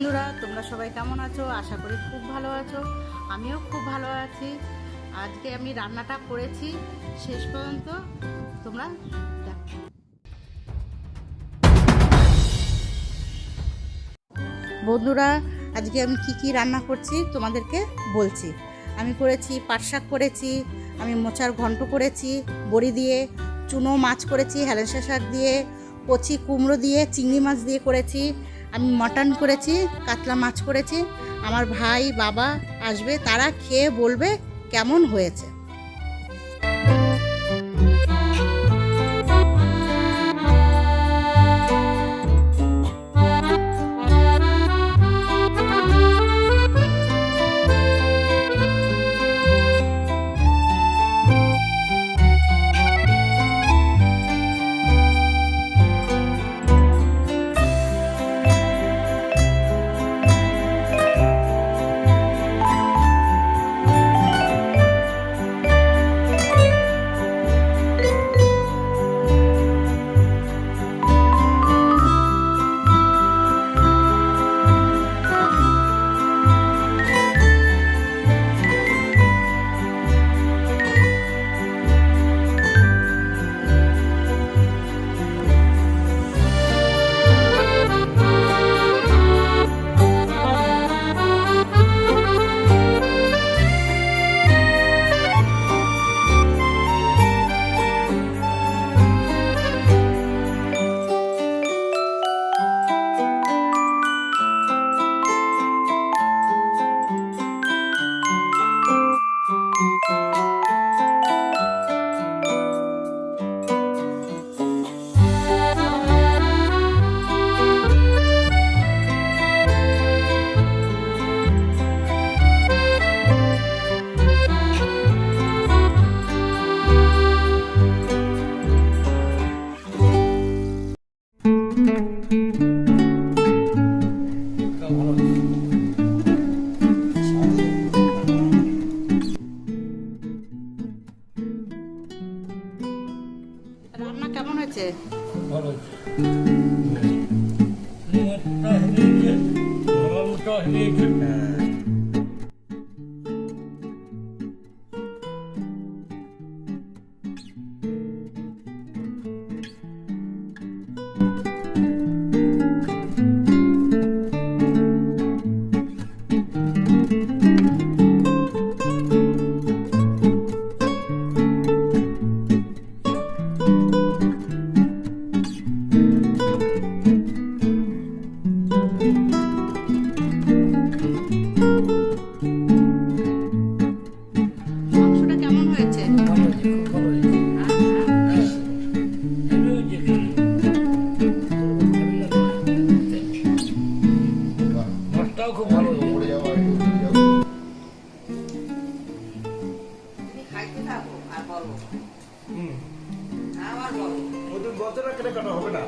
বন্ধুরা, তোমরা সবাই কেমন আছো? আশা করি খুব ভালো আছো। আমিও খুব ভালো আছি। আজকে আমি রান্নাটা করেছি। শেষ পর্যন্ত তোমরা বন্ধুরা, আজকে আমি কি কি রান্না করছি তোমাদেরকে বলছি। আমি করেছি শাক করেছি, আমি মোচার ঘন্ট করেছি, বড়ি দিয়ে, চুনো মাছ করেছি হেলেসা শাক দিয়ে, কচি কুমড়ো দিয়ে, চিংড়ি মাছ দিয়ে করেছি আমি মটন করেছি, কাতলা মাছ করেছি। আমার ভাই, বাবা আসবে, তারা খেয়ে বলবে কেমন হয়েছে। কেমন হয়েছে? ভালো হয়েছে। হুম। গতটা কেটে কাটা হবে না।